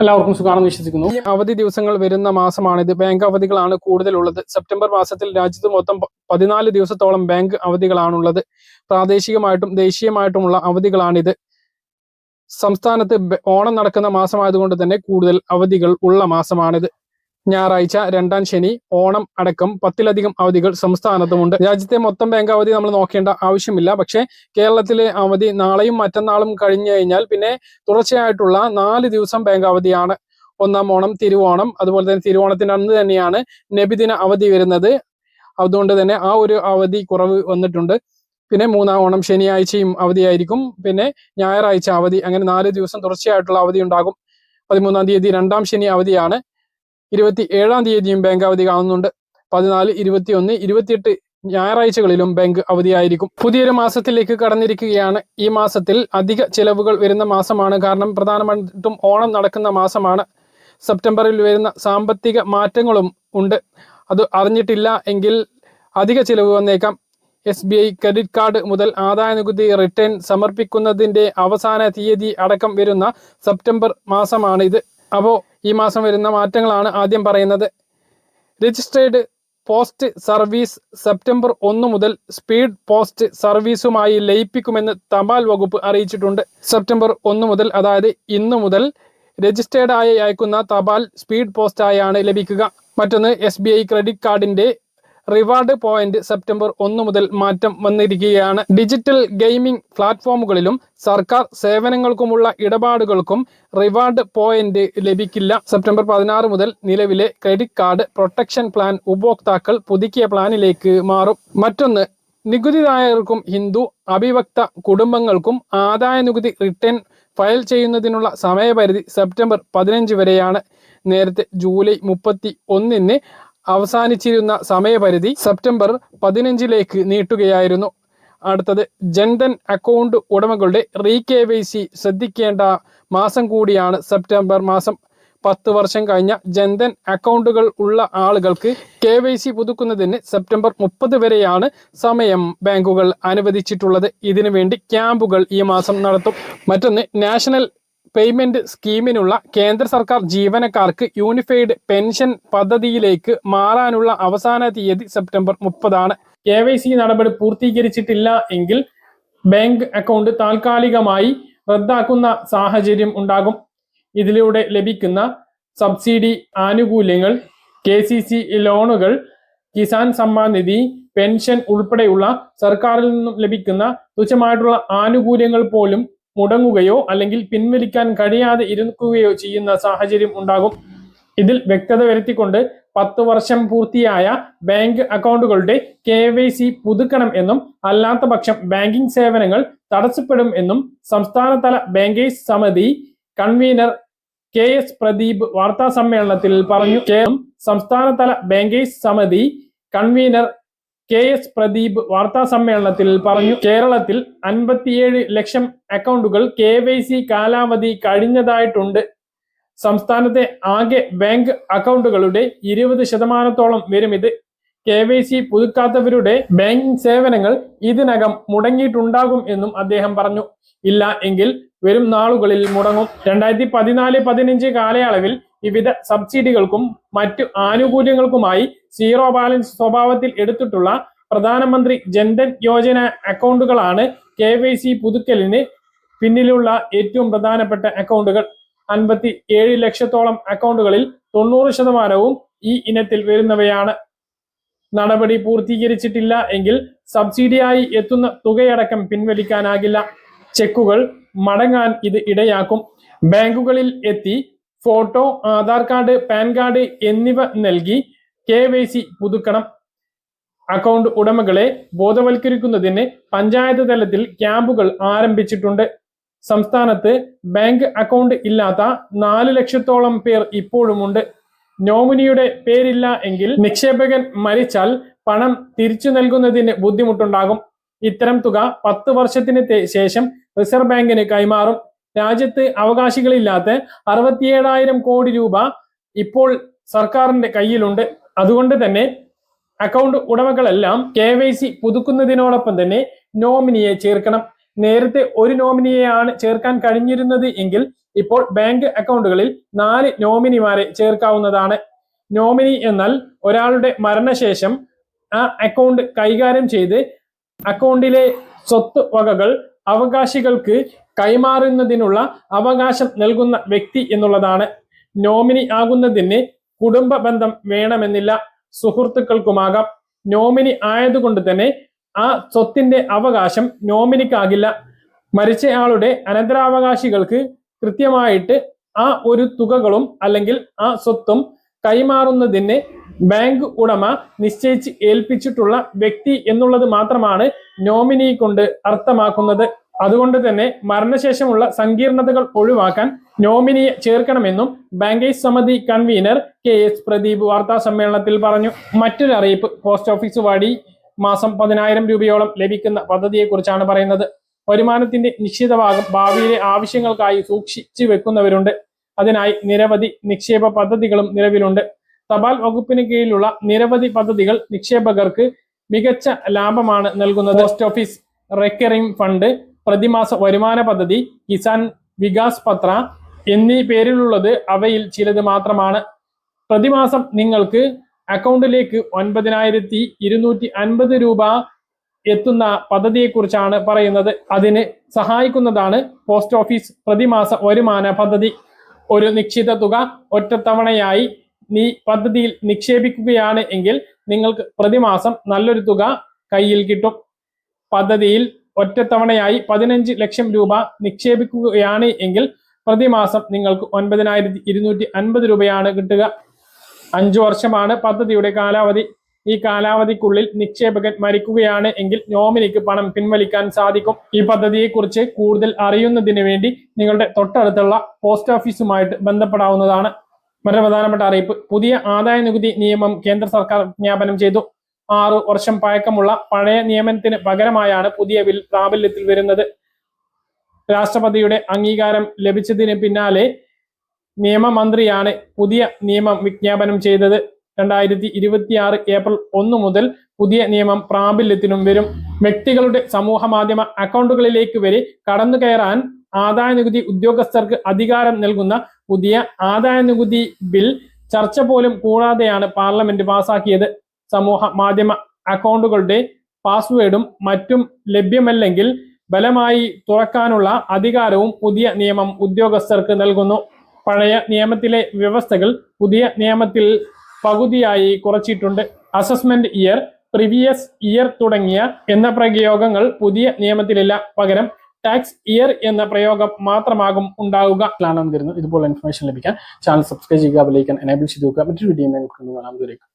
എല്ലാവർക്കും സുഖമാണെന്ന് വിശ്വസിക്കുന്നു. അവധി ദിവസങ്ങൾ വരുന്ന മാസമാണിത്. ബാങ്ക് അവധികളാണ് കൂടുതലുള്ളത്. സെപ്റ്റംബർ മാസത്തിൽ രാജ്യത്ത് മൊത്തം പതിനാല് ദിവസത്തോളം ബാങ്ക് അവധികളാണുള്ളത്. പ്രാദേശികമായിട്ടും ദേശീയമായിട്ടുമുള്ള അവധികളാണിത്. സംസ്ഥാനത്ത് ഓണം നടക്കുന്ന മാസമായതുകൊണ്ട് തന്നെ കൂടുതൽ അവധികൾ ഉള്ള മാസമാണിത്. ഞായറാഴ്ച രണ്ടാം ശനി ഓണം അടക്കം പത്തിലധികം അവധികൾ സംസ്ഥാനത്തുമുണ്ട്. രാജ്യത്തെ മൊത്തം ബാങ്ക് അവധി നമ്മൾ നോക്കേണ്ട ആവശ്യമില്ല. പക്ഷേ കേരളത്തിലെ അവധി നാളെയും മറ്റന്നാളും കഴിഞ്ഞു കഴിഞ്ഞാൽ പിന്നെ തുടർച്ചയായിട്ടുള്ള നാല് ദിവസം ബാങ്ക് അവധിയാണ്. ഒന്നാം ഓണം തിരുവോണം അതുപോലെ തന്നെ തിരുവോണത്തിന്റെ അന്ന് തന്നെയാണ് നബിദിന അവധി വരുന്നത്. അതുകൊണ്ട് തന്നെ ആ ഒരു അവധി കുറവ് വന്നിട്ടുണ്ട്. പിന്നെ മൂന്നാം ഓണം ശനിയാഴ്ചയും അവധിയായിരിക്കും. പിന്നെ ഞായറാഴ്ച അവധി അങ്ങനെ നാല് ദിവസം തുടർച്ചയായിട്ടുള്ള അവധി ഉണ്ടാകും. പതിമൂന്നാം തീയതി രണ്ടാം ശനി അവധിയാണ്. ഇരുപത്തി ഏഴാം തീയതിയും ബാങ്ക് അവധി കാണുന്നുണ്ട്. പതിനാല് ഇരുപത്തിയൊന്ന് ഇരുപത്തിയെട്ട് ഞായറാഴ്ചകളിലും ബാങ്ക് അവധിയായിരിക്കും. പുതിയൊരു മാസത്തിലേക്ക് കടന്നിരിക്കുകയാണ്. ഈ മാസത്തിൽ അധിക ചിലവുകൾ വരുന്ന മാസമാണ്. കാരണം പ്രധാനമായിട്ടും ഓണം നടക്കുന്ന മാസമാണ്. സെപ്റ്റംബറിൽ വരുന്ന സാമ്പത്തിക മാറ്റങ്ങളും ഉണ്ട്. അത് അറിഞ്ഞിട്ടില്ല എങ്കിൽ അധിക ചിലവ് വന്നേക്കാം. S B I credit card മുതൽ ആദായ നികുതി റിട്ടേൺ സമർപ്പിക്കുന്നതിന്റെ അവസാന തീയതി അടക്കം വരുന്ന സെപ്റ്റംബർ മാസമാണ് ഇത് അപ്പോൾ ഈ മാസം വരുന്ന മാറ്റങ്ങളാണ് ആദ്യം പറയുന്നത്. രജിസ്ട്രേഡ് പോസ്റ്റ് സർവീസ് സെപ്റ്റംബർ ഒന്ന് മുതൽ സ്പീഡ് പോസ്റ്റ് സർവീസുമായി ലയിപ്പിക്കുമെന്ന് തപാൽ വകുപ്പ് അറിയിച്ചിട്ടുണ്ട്. സെപ്റ്റംബർ ഒന്ന് മുതൽ അതായത് ഇന്നു മുതൽ രജിസ്റ്റേർഡായി അയക്കുന്ന തപാൽ സ്പീഡ് പോസ്റ്റായാണ് ലഭിക്കുക. മറ്റൊന്ന് എസ് ബി ഐ ക്രെഡിറ്റ് കാർഡിന്റെ റിവാർഡ് പോയിന്റ് സെപ്റ്റംബർ ഒന്ന് മുതൽ മാറ്റം വന്നിരിക്കുകയാണ്. ഡിജിറ്റൽ ഗെയിമിംഗ് പ്ലാറ്റ്ഫോമുകളിലും സർക്കാർ സേവനങ്ങൾക്കുമുള്ള ഇടപാടുകൾക്കും റിവാർഡ് പോയിന്റ് ലഭിക്കില്ല. സെപ്റ്റംബർ പതിനാറ് മുതൽ നിലവിലെ ക്രെഡിറ്റ് കാർഡ് പ്രൊട്ടക്ഷൻ പ്ലാൻ ഉപഭോക്താക്കൾ പുതുക്കിയ പ്ലാനിലേക്ക് മാറും. മറ്റൊന്ന് നികുതിദായകർക്കും ഹിന്ദു അഭിവക്ത കുടുംബങ്ങൾക്കും ആദായ നികുതി റിട്ടേൺ ഫയൽ ചെയ്യുന്നതിനുള്ള സമയപരിധി സെപ്റ്റംബർ പതിനഞ്ച് വരെയാണ്. നേരത്തെ ജൂലൈ മുപ്പത്തി ഒന്നിന് അവസാനിച്ചിരുന്ന സമയപരിധി സെപ്റ്റംബർ പതിനഞ്ചിലേക്ക് നീട്ടുകയായിരുന്നു. അടുത്തത് ജൻധൻ അക്കൗണ്ട് ഉടമകളുടെ റീ കെ വൈ സി ശ്രദ്ധിക്കേണ്ട മാസം കൂടിയാണ് സെപ്റ്റംബർ മാസം. പത്ത് വർഷം കഴിഞ്ഞ ജൻധൻ അക്കൗണ്ടുകൾ ഉള്ള ആളുകൾക്ക് കെ വൈ സി പുതുക്കുന്നതിന് സെപ്റ്റംബർ മുപ്പത് വരെയാണ് സമയം ബാങ്കുകൾ അനുവദിച്ചിട്ടുള്ളത്. ഇതിനുവേണ്ടി ക്യാമ്പുകൾ ഈ മാസം നടത്തും. മറ്റൊന്ന് നാഷണൽ പേയ്മെന്റ് സ്കീമിനുള്ള കേന്ദ്ര സർക്കാർ ജീവനക്കാർക്ക് യൂണിഫൈഡ് പെൻഷൻ പദ്ധതിയിലേക്ക് മാറാനുള്ള അവസാന തീയതി സെപ്റ്റംബർ മുപ്പതാണ്. കെ വൈ സി നടപടി പൂർത്തീകരിച്ചിട്ടില്ല എങ്കിൽ ബാങ്ക് അക്കൗണ്ട് താൽക്കാലികമായി റദ്ദാക്കുന്ന സാഹചര്യം ഉണ്ടാകും. ഇതിലൂടെ ലഭിക്കുന്ന സബ്സിഡി ആനുകൂല്യങ്ങൾ കെ സി സി ലോണുകൾ കിസാൻ സമ്മാൻ നിധി പെൻഷൻ ഉൾപ്പെടെയുള്ള സർക്കാരിൽ നിന്നും ലഭിക്കുന്ന തുച്ഛമായിട്ടുള്ള ആനുകൂല്യങ്ങൾ പോലും മുടങ്ങുകയോ അല്ലെങ്കിൽ പിൻവലിക്കാൻ കഴിയാതെ ഇരുക്കുകയോ ചെയ്യുന്ന സാഹചര്യം ഉണ്ടാകും. ഇതിൽ വ്യക്തത വരുത്തിക്കൊണ്ട് പത്ത് വർഷം പൂർത്തിയായ ബാങ്ക് അക്കൗണ്ടുകളുടെ കെ വൈ സി പുതുക്കണം എന്നും അല്ലാത്ത പക്ഷം ബാങ്കിംഗ് സേവനങ്ങൾ തടസ്സപ്പെടും എന്നും സംസ്ഥാനതല ബാങ്കേഴ്സ് സമിതി കൺവീനർ കെ എസ് പ്രദീപ് വാർത്താ സമ്മേളനത്തിൽ പറഞ്ഞു സംസ്ഥാനതല ബാങ്കേഴ്സ് സമിതി കൺവീനർ കെ എസ് പ്രദീപ് വാർത്താ സമ്മേളനത്തിൽ പറഞ്ഞു കേരളത്തിൽ അൻപത്തിയേഴ് ലക്ഷം അക്കൗണ്ടുകൾ കെ വൈ സി കാലാവധി കഴിഞ്ഞതായിട്ടുണ്ട്. സംസ്ഥാനത്തെ ആകെ ബാങ്ക് അക്കൗണ്ടുകളുടെ ഇരുപത് ശതമാനത്തോളം വരും ഇത് കെ വൈ സി പുതുക്കാത്തവരുടെ ബാങ്കിംഗ് സേവനങ്ങൾ ഇതിനകം മുടങ്ങിയിട്ടുണ്ടാകും എന്നും അദ്ദേഹം പറഞ്ഞു. ഇല്ല എങ്കിൽ വരും നാളുകളിൽ മുടങ്ങും. രണ്ടായിരത്തി പതിനാല് പതിനഞ്ച് കാലയളവിൽ വിവിധ സബ്സിഡികൾക്കും മറ്റു ആനുകൂല്യങ്ങൾക്കുമായി സീറോ ബാലൻസ് സ്വഭാവത്തിൽ എടുത്തിട്ടുള്ള പ്രധാനമന്ത്രി ജൻധൻ യോജന അക്കൗണ്ടുകളാണ് കെ വൈ സി പുതുക്കലിന് പിന്നിലുള്ള ഏറ്റവും പ്രധാനപ്പെട്ട അക്കൗണ്ടുകൾ. അൻപത്തി ഏഴ് ലക്ഷത്തോളം അക്കൗണ്ടുകളിൽ തൊണ്ണൂറ് ശതമാനവും ഈ ഇനത്തിൽ വരുന്നവയാണ്. നടപടി പൂർത്തീകരിച്ചിട്ടില്ല എങ്കിൽ സബ്സിഡിയായി എത്തുന്ന തുകയടക്കം പിൻവലിക്കാനാകില്ല. ചെക്കുകൾ മടങ്ങാൻ ഇത് ഇടയാക്കും. ബാങ്കുകളിൽ എത്തി photo Aadhaar card PAN card എന്നിവ നൽകി കെ വൈ സി പുതുക്കണം. അക്കൗണ്ട് ഉടമകളെ ബോധവൽക്കരിക്കുന്നതിന് പഞ്ചായത്ത് തലത്തിൽ ക്യാമ്പുകൾ ആരംഭിച്ചിട്ടുണ്ട്. സംസ്ഥാനത്ത് ബാങ്ക് അക്കൗണ്ട് ഇല്ലാത്ത നാല് ലക്ഷത്തോളം പേർ ഇപ്പോഴുമുണ്ട്. നോമിനിയുടെ പേരില്ല എങ്കിൽ നിക്ഷേപകൻ മരിച്ചാൽ പണം തിരിച്ചു നൽകുന്നതിന് ബുദ്ധിമുട്ടുണ്ടാകും. ഇത്തരം തുക പത്ത് വർഷത്തിന് ശേഷം റിസർവ് ബാങ്കിന് കൈമാറും. രാജ്യത്ത് അവകാശികളില്ലാത്ത അറുപത്തിയേഴായിരം കോടി രൂപ ഇപ്പോൾ സർക്കാരിന്റെ കയ്യിലുണ്ട്. അതുകൊണ്ട് തന്നെ അക്കൗണ്ട് ഉടമകളെല്ലാം കെ വൈ സി പുതുക്കുന്നതിനോടൊപ്പം തന്നെ നോമിനിയെ ചേർക്കണം. നേരത്തെ ഒരു നോമിനിയെയാണ് ചേർക്കാൻ കഴിഞ്ഞിരുന്നത് എങ്കിൽ ഇപ്പോൾ ബാങ്ക് അക്കൗണ്ടുകളിൽ നാല് നോമിനിമാരെ ചേർക്കാവുന്നതാണ്. നോമിനി എന്നാൽ ഒരാളുടെ മരണശേഷം ആ അക്കൗണ്ട് കൈകാര്യം ചെയ്ത് അക്കൗണ്ടിലെ സ്വത്ത് വകകൾ അവകാശികൾക്ക് കൈമാറുന്നതിനുള്ള അവകാശം നൽകുന്ന വ്യക്തി എന്നുള്ളതാണ്. നോമിനി ആകുന്നതിന് കുടുംബ ബന്ധം വേണമെന്നില്ല. സുഹൃത്തുക്കൾക്കുമാകാം. നോമിനി ആയതുകൊണ്ട് തന്നെ ആ സ്വത്തിന്റെ അവകാശം നോമിനിക്കാകില്ല. മരിച്ചയാളുടെ അനന്തരാവകാശികൾക്ക് കൃത്യമായിട്ട് ആ ഒരു തുകകളും അല്ലെങ്കിൽ ആ സ്വത്തും കൈമാറുന്നതിന് ബാങ്ക് ഉടമ നിശ്ചയിച്ച് ഏൽപ്പിച്ചിട്ടുള്ള വ്യക്തി എന്നുള്ളത് മാത്രമാണ് നോമിനി കൊണ്ട് അർത്ഥമാക്കുന്നത്. അതുകൊണ്ട് തന്നെ മരണശേഷമുള്ള സങ്കീർണതകൾ ഒഴിവാക്കാൻ നോമിനിയെ ചേർക്കണമെന്നും ബാങ്കേഴ്സ് സമിതി കൺവീനർ കെ എസ് പ്രദീപ് വാർത്താ സമ്മേളനത്തിൽ പറഞ്ഞു. മറ്റൊരു അറിയിപ്പ് പോസ്റ്റ് ഓഫീസ് വഴി മാസം പതിനായിരം രൂപയോളം ലഭിക്കുന്ന പദ്ധതിയെക്കുറിച്ചാണ് പറയുന്നത്. വരുമാനത്തിന്റെ നിശ്ചിത ഭാഗം ഭാവിയിലെ ആവശ്യങ്ങൾക്കായി സൂക്ഷിച്ചു വെക്കുന്നവരുണ്ട്. അതിനായി നിരവധി നിക്ഷേപ പദ്ധതികളും നിലവിലുണ്ട്. തപാൽ വകുപ്പിന് കീഴിലുള്ള നിരവധി പദ്ധതികൾ നിക്ഷേപകർക്ക് മികച്ച ലാഭമാണ് നൽകുന്നത്. പോസ്റ്റ് ഓഫീസ് റെക്കറിംഗ് ഫണ്ട് പ്രതിമാസ വരുമാന പദ്ധതി കിസാൻ വികാസ് പത്ര എന്നീ പേരിലുള്ളത് അവയിൽ ചിലത് മാത്രമാണ്. പ്രതിമാസം നിങ്ങൾക്ക് അക്കൗണ്ടിലേക്ക് ഒൻപതിനായിരത്തി ഇരുന്നൂറ്റി അൻപത് രൂപ എത്തുന്ന പദ്ധതിയെക്കുറിച്ചാണ് പറയുന്നത്. അതിന് സഹായിക്കുന്നതാണ് പോസ്റ്റ് ഓഫീസ് പ്രതിമാസ വരുമാന പദ്ധതി. ഒരു നിശ്ചിത തുക ഒറ്റത്തവണയായി നീ പദ്ധതിയിൽ നിക്ഷേപിക്കുകയാണ് എങ്കിൽ നിങ്ങൾക്ക് പ്രതിമാസം നല്ലൊരു തുക കയ്യിൽ കിട്ടും. പദ്ധതിയിൽ ഒറ്റത്തവണയായി പതിനഞ്ച് ലക്ഷം രൂപ നിക്ഷേപിക്കുകയാണ് എങ്കിൽ പ്രതിമാസം നിങ്ങൾക്ക് ഒൻപതിനായിരത്തി ഇരുന്നൂറ്റി അൻപത് രൂപയാണ് കിട്ടുക. അഞ്ചു വർഷമാണ് പദ്ധതിയുടെ കാലാവധി. ഈ കാലാവധിക്കുള്ളിൽ നിക്ഷേപകൻ മരിക്കുകയാണ് എങ്കിൽ നോമിനിക്ക് പണം പിൻവലിക്കാൻ സാധിക്കും. ഈ പദ്ധതിയെക്കുറിച്ച് കൂടുതൽ അറിയുന്നതിന് വേണ്ടി നിങ്ങളുടെ തൊട്ടടുത്തുള്ള പോസ്റ്റ് ഓഫീസുമായിട്ട് ബന്ധപ്പെടാവുന്നതാണ്. മറ്റൊരു പ്രധാനപ്പെട്ട അറിയിപ്പ് പുതിയ ആദായ നികുതി നിയമം കേന്ദ്ര സർക്കാർ വിജ്ഞാപനം ചെയ്തു. ആറു വർഷം പഴക്കമുള്ള പഴയ നിയമനത്തിന് പകരമായാണ് പുതിയ ബിൽ പ്രാബല്യത്തിൽ വരുന്നത്. രാഷ്ട്രപതിയുടെ അംഗീകാരം ലഭിച്ചതിന് പിന്നാലെ നിയമമന്ത്രിയാണ് പുതിയ നിയമം വിജ്ഞാപനം ചെയ്തത്. രണ്ടായിരത്തി ഇരുപത്തിയാറ് ഏപ്രിൽ ഒന്ന് മുതൽ പുതിയ നിയമം പ്രാബല്യത്തിനും വരും. വ്യക്തികളുടെ സമൂഹ മാധ്യമ അക്കൗണ്ടുകളിലേക്ക് വരെ കടന്നു കയറാൻ ആദായ നികുതി ഉദ്യോഗസ്ഥർക്ക് അധികാരം നൽകുന്ന പുതിയ ആദായ നികുതി ബിൽ ചർച്ച പോലും കൂടാതെയാണ് പാർലമെന്റ് പാസാക്കിയത്. സമൂഹ മാധ്യമ അക്കൗണ്ടുകളുടെ പാസ്വേഡും മറ്റും ലഭ്യമല്ലെങ്കിൽ ബലമായി തുറക്കാനുള്ള അധികാരവും പുതിയ നിയമം ഉദ്യോഗസ്ഥർക്ക് നൽകുന്നു. പഴയ നിയമത്തിലെ വ്യവസ്ഥകൾ പുതിയ നിയമത്തിൽ പകുതിയായി കുറച്ചിട്ടുണ്ട്. അസസ്മെന്റ് ഇയർ പ്രിവിയസ് ഇയർ തുടങ്ങിയ എന്ന പ്രയോഗങ്ങൾ പുതിയ നിയമത്തിലില്ല. പകരം ടാക്സ് ഇയർ എന്ന പ്രയോഗം മാത്രമാകും ഉണ്ടാവുക. ഇതുപോലെ ഇൻഫർമേഷൻ ലഭിക്കാൻ. ചാനൽ സബ്സ്ക്രൈബ് ചെയ്യുക ബെലൈക്കൻ എനേബിൾ ചെയ്തു മറ്റൊരു വീഡിയോ കാണാം. ദൂരേക്ക്